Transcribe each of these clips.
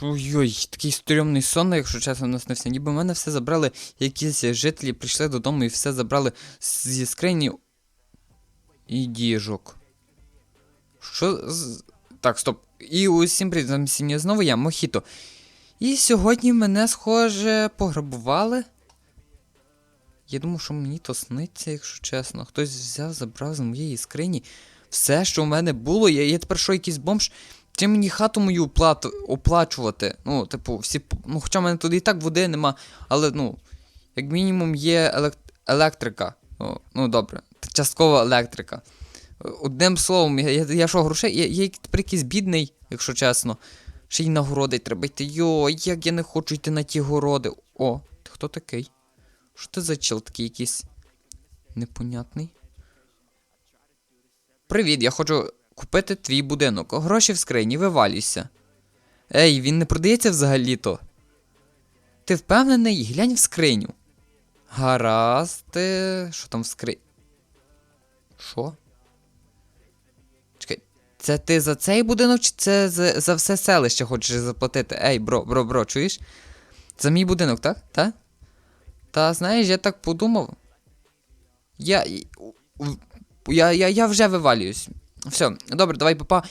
Ой-ой, такий стрьомний сон, якщо чесно, наснився. Ніби мене все забрали, якісь жителі прийшли додому і все забрали зі скрині і діжок. Що з. Так, стоп. І усім привіт, вами знову я, Мохіто. І сьогодні мене, схоже, пограбували. Я думав, що мені то сниться, якщо чесно. Хтось взяв, забрав з моєї скрині все, що в мене було. Я, я тепер що якийсь бомж. Чи мені хату мою оплату, оплачувати? Ну, типу, всі. Ну, хоча в мене тут і так води нема, але ну, як мінімум є елек... електрика. О, ну добре, часткова електрика. Одним словом, я, я що, грошей? Я, я тепер якийсь бідний, якщо чесно. Ще й на городи треба йти. Йо, як я не хочу йти на ті городи. О, ти хто такий? Що ти за чел такий якийсь непонятний? Привіт, я хочу купити твій будинок. Гроші в скрині, вивалюйся. Ей, він не продається взагалі-то. Ти впевнений? Глянь в скриню. Гаразд. ти- Що там в скрині? Що? Чекай, це ти за цей будинок, чи це за, за все селище хочеш заплатити? Ей, бро, бро, бро, чуєш? За мій будинок, так? Та? Та знаєш, я так подумав. Я. Я, я, я вже вивалююсь. Все, добре, давай, папа.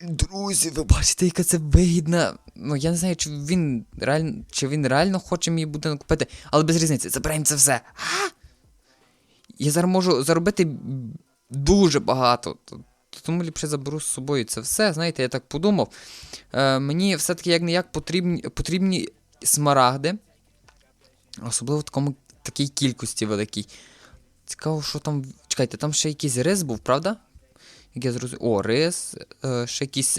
Друзі, ви бачите, яка це вигідна. Ну, я не знаю, чи він реально, чи він реально хоче мій будинок купити, але без різниці, забираємо це все. А? Я зараз можу заробити дуже багато. Тому ліпше заберу з собою це все. Знаєте, я так подумав. Е, мені все-таки як не як потрібні, потрібні смарагди. Особливо в такому такій кількості великій. Цікаво, що там. Чекайте, там ще якийсь рис був, правда? Як я зрозумів. О, рис, е, ще якийсь.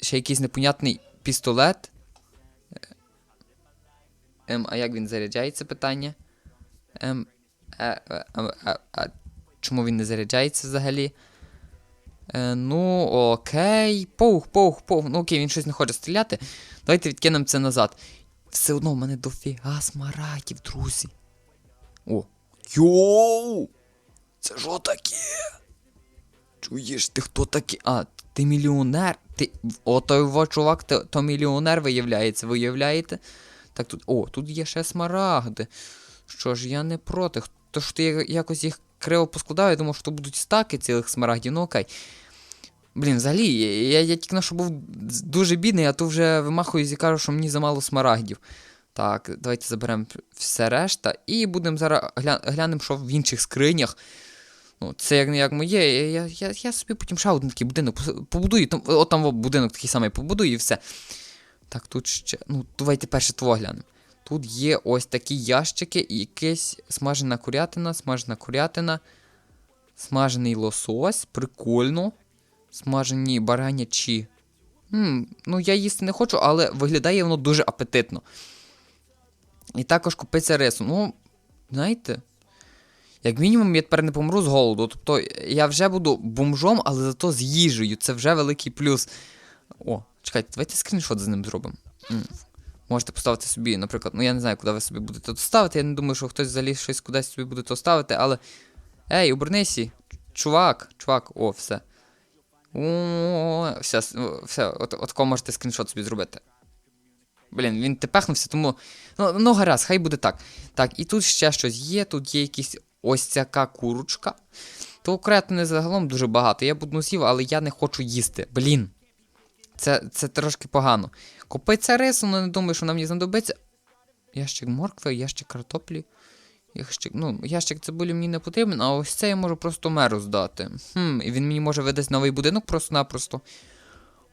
Ще якийсь непонятний пістолет. Е, Ем, а як він заряджається питання? Ем, е, е, е, е, е, чому він не заряджається взагалі? Е, ну, окей. Пух, пух, пух. Ну окей, він щось не хоче стріляти. Давайте відкинемо це назад. Все одно в мене дофіга смарагдів, друзі. О. Йоу! Це що таке? Чуєш, ти хто такий? А, ти мільйонер? Ти. О, той чувак, то, то мільйонер виявляється, виявляєте? Так тут. О, тут є ще смарагди. Що ж, я не проти. То що ти якось їх криво поскладав, я думав, що то будуть стаки цілих смарагдів, ну окей. Блін, взагалі, я, я, я тільки на що був дуже бідний, а то вже вимахуюсь і кажу, що мені замало смарагдів. Так, давайте заберемо все решта і будемо зараз гля... глянемо, що в інших скринях. Ну, це як не як моє. Я, я, я собі потім ще один такий будинок побудую. Там, от там будинок такий самий побудую і все. Так, тут ще. Ну, давайте перше того глянемо. Тут є ось такі ящики і якась смажена курятина, смажена курятина, смажений лосось, прикольно. Смажені баранячі. Хм, ну я їсти не хочу, але виглядає воно дуже апетитно. І також купиться рису. Ну, знаєте, як мінімум, я тепер не помру з голоду. Тобто я вже буду бомжом, але зато з їжею. Це вже великий плюс. О, чекайте, давайте скріншот з ним зробимо. Можете поставити собі, наприклад, ну я не знаю, куди ви собі будете то ставити. Я не думаю, що хтось взагалі щось кудись собі буде то ставити, але. Ей, обернися! Чувак, чувак, о, все. О, все, все, от, от кого можете скріншот собі зробити. Блін, він тепехнувся, тому. Ну, ну гаразд, хай буде так. Так, і тут ще щось є, тут є якісь ось цяка курочка. То креатини загалом дуже багато. Я б одну але я не хочу їсти. Блін. Це, це трошки погано. Купиться рису, але не думаю, що нам її знадобиться. Ящик моркви, ящик картоплі. Ящик, ну, ящик цибулі мені не потрібен, а ось це я можу просто меру здати. Хм, і він мені може видати новий будинок просто-напросто.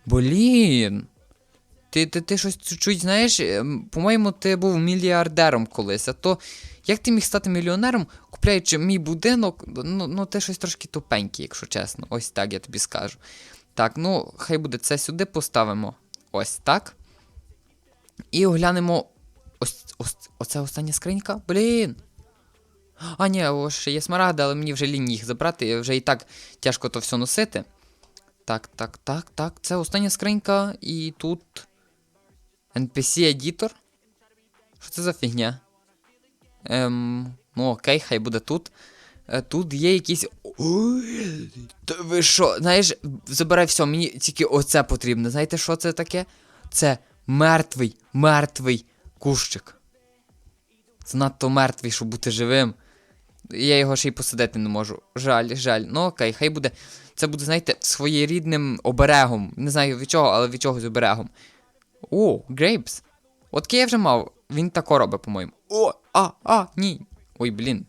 Блін. Ти, ти, ти щось чуть-чуть, знаєш, ем, по-моєму, ти був мільярдером колись, а то як ти міг стати мільйонером, купляючи мій будинок, ну, ну ти щось трошки тупенький, якщо чесно. Ось так я тобі скажу. Так, ну, хай буде це сюди поставимо. Ось так. І оглянемо. Ось, ось оце остання скринька. Блін. А, ні, ось ще є смарагди, але мені вже лінь їх забрати, вже і так тяжко то все носити. Так, так, так, так. Це остання скринька, і тут. NPC-едітор. Що це за фігня? Ем, ну окей, хай буде тут. Е, Тут є якісь Ой, ви що, знаєш, забирай все, мені тільки оце потрібно. Знаєте, що це таке? Це мертвий, мертвий кущик. Занадто мертвий, щоб бути живим. Я його ще й посадити не можу. Жаль, жаль. Ну окей, хай буде. Це буде, знаєте, своєрідним оберегом. Не знаю від чого, але від чогось оберегом. О, грейпс. От я вже мав. Він тако робить, по-моєму. О, а, а, ні. Ой, блін.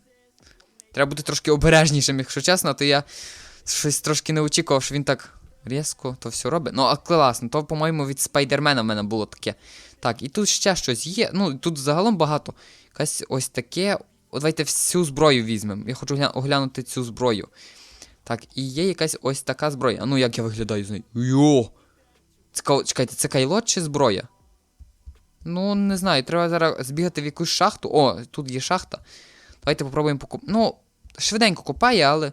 Треба бути трошки обережнішим, якщо чесно, то я щось трошки не очікував, що він так різко то все робить. Ну, а класно, то, по-моєму, від спайдермена в мене було таке. Так, і тут ще щось є. Ну, тут загалом багато. Якась ось таке. О, давайте всю зброю візьмемо. Я хочу оглянути цю зброю. Так, і є якась ось така зброя. Ну як я виглядаю з нею? Йо! Цікаво, чекайте, це кайлот чи зброя? Ну, не знаю, треба зараз збігати в якусь шахту. О, тут є шахта. Давайте попробуємо покуп. Ну, швиденько копає, але.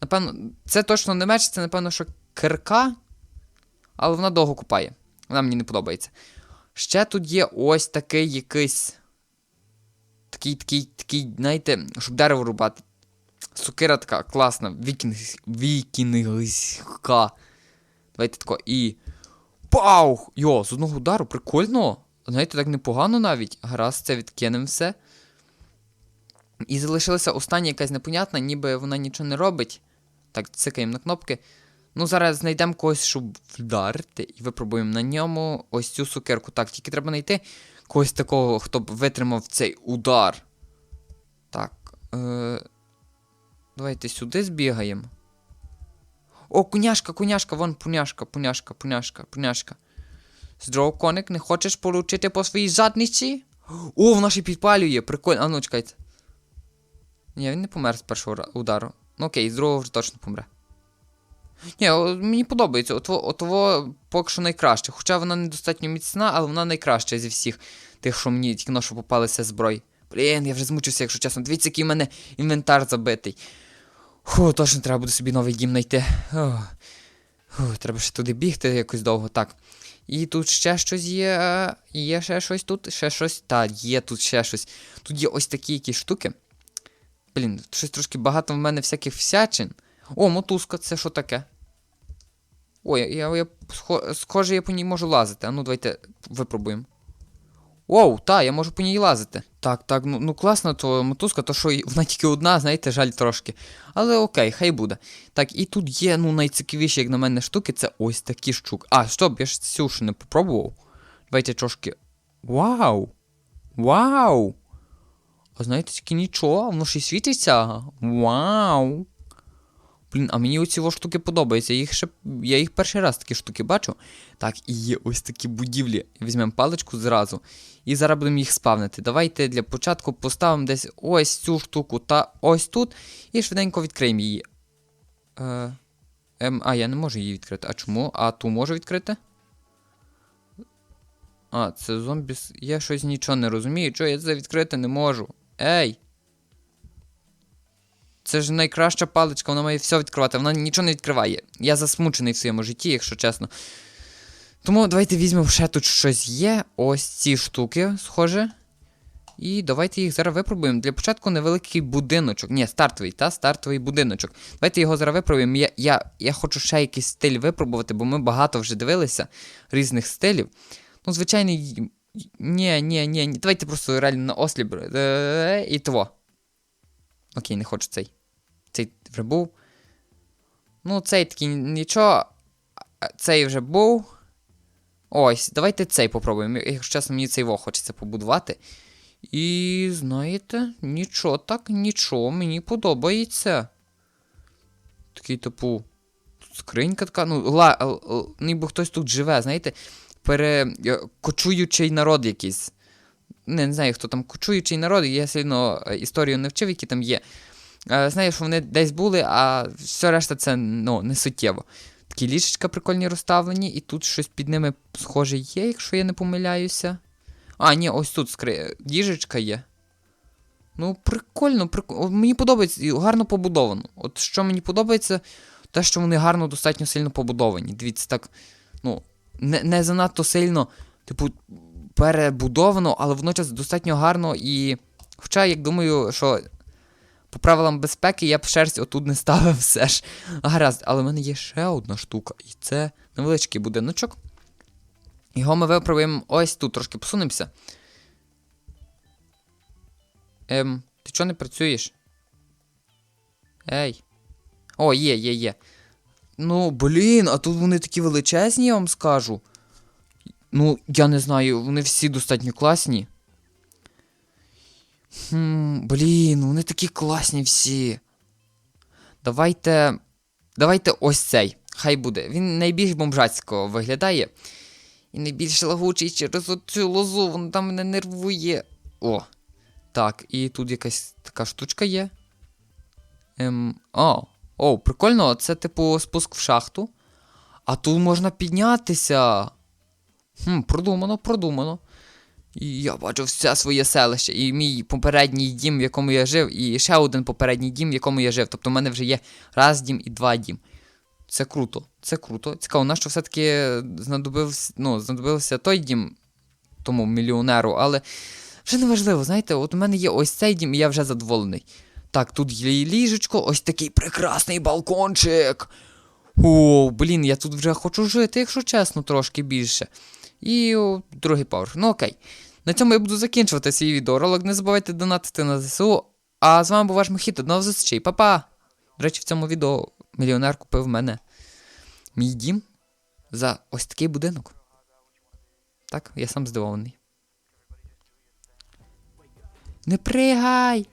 Напевно, це точно не меч, це, напевно, що кирка. Але вона довго копає. Вона мені не подобається. Ще тут є ось такий якийсь. Такий, такий, такий, знаєте, щоб дерево рубати. Сукира така класна, вікінг, вікінгська. Давайте тако і. Пау! Йо, з одного удару, прикольно. Знаєте, так непогано навіть. Гаразд, це відкинемо все. І залишилася остання якась непонятна, ніби вона нічого не робить. Так, цикаємо на кнопки. Ну, зараз знайдемо когось, щоб вдарити, і випробуємо на ньому ось цю сукерку. Так, тільки треба знайти когось такого, хто б витримав цей удар. Так. Е... Давайте сюди збігаємо. О, куняшка, куняшка, вон пуняшка, пуняшка, пуняшка, пуняшка. Здорово, коник, не хочеш получити по своїй задниці? О, вона ще підпалює, прикольно. А ну, чекайте. Ні, він не помер з першого удару. Ну окей, з другого вже точно помре. Ні, мені подобається. Отво, поки що найкраще. Хоча вона недостатньо міцна, але вона найкраща зі всіх тих, що мені тільки що попалися зброї. Блін, я вже змучився, якщо чесно. Дивіться, який в мене інвентар забитий. Фу, точно треба буде собі новий дім знайти. Треба ще туди бігти якось довго. Так. І тут ще щось є. е, Є ще щось тут, ще щось. Та, є тут ще щось. Тут є ось такі якісь штуки. Блін, щось трошки багато в мене всяких всячин. О, мотузка, це що таке? Ой, я, я схо- схоже, я по ній можу лазити. А ну давайте випробуємо. Оу, та, я можу по ній лазити. Так, так, ну, ну класно, то мотузка, то що вона тільки одна, знаєте, жаль трошки. Але окей, хай буде. Так, і тут є, ну, найцікавіші, як на мене, штуки, це ось такі штуки. А, стоп, я ж цю ще не попробував. Давайте трошки. Вау! Вау! А знаєте, тільки нічого, воно ще й світиться. Вау! Блін, а мені оці штуки подобаються. Їх ще, я їх перший раз такі штуки бачу. Так, і є ось такі будівлі. Візьмемо паличку зразу. І зараз будемо їх спавнити. Давайте для початку поставимо десь ось цю штуку та ось тут. І швиденько відкриємо її. Е, ем, а, я не можу її відкрити. А чому? А ту можу відкрити? А, це зомбі. Я щось нічого не розумію. Чого я це відкрити не можу? Ей! Це ж найкраща паличка, вона має все відкривати, вона нічого не відкриває. Я засмучений в своєму житті, якщо чесно. Тому давайте візьмемо ще тут щось є. Ось ці штуки, схоже. І давайте їх зараз випробуємо. Для початку невеликий будиночок. Ні, стартовий, та стартовий будиночок. Давайте його зараз випробуємо. Я, я, я хочу ще якийсь стиль випробувати, бо ми багато вже дивилися різних стилів. Ну, звичайний. Ні, ні, ні, ні. Давайте просто реально на осліп. Е, І того. Окей, не хочу цей. Цей вже був. Ну, цей такий нічого. Цей вже був. Ось, давайте цей попробуємо. Якщо чесно, мені цей во хочеться побудувати. І знаєте, нічого так, нічого, мені подобається. Такий, типу, скринька така, ну, ла, ніби хтось тут живе, знаєте, пере... кочуючий народ якийсь. Не, не знаю, хто там кочуючий народ, я сильно е, історію не вчив, які там є. Е, Знаю, що вони десь були, а все решта це ну, не суттєво. Такі ліжечка прикольні розставлені, і тут щось під ними схоже є, якщо я не помиляюся. А, ні, ось тут скри... ліжечка є. Ну, прикольно, прикольно. Мені подобається, і гарно побудовано. От що мені подобається, те, що вони гарно достатньо сильно побудовані. Дивіться, так, ну, не, не занадто сильно, типу, перебудовано, але водночас достатньо гарно і. Хоча, як думаю, що по правилам безпеки я б шерсть отут не ставив все ж. Гаразд, але в мене є ще одна штука, і це невеличкий будиночок. Його ми виправимо ось тут, трошки посунемося. Ем, ти чого не працюєш? Ей. О, є, є, є. Ну, блін, а тут вони такі величезні, я вам скажу. Ну, я не знаю, вони всі достатньо класні. Хм, блін, вони такі класні всі. Давайте. Давайте ось цей. Хай буде. Він найбільш бомжацько виглядає. І найбільш лагучий через оцю лозу, воно там мене нервує. О. Так, і тут якась така штучка є. Ем. О, о, прикольно, це типу спуск в шахту. А тут можна піднятися. Хм, продумано, продумано. Я бачу все своє селище, і мій попередній дім, в якому я жив, і ще один попередній дім, в якому я жив. Тобто в мене вже є раз дім і два дім. Це круто, це круто. Цікаво, нащо все-таки знадобився, ну, знадобився той дім тому мільйонеру, але вже не важливо, знаєте, от у мене є ось цей дім, і я вже задоволений. Так, тут є ліжечко, ось такий прекрасний балкончик. О, блін, я тут вже хочу жити, якщо чесно, трошки більше. І о, другий поверх. Ну окей. На цьому я буду закінчувати свій відеоролик. Не забувайте донатити на ЗСУ. А з вами був ваш Мохіт. До нових зустрічей. Па-па! До речі, в цьому відео мільйонер купив мене мій дім за ось такий будинок. Так, я сам здивований. Не пригай!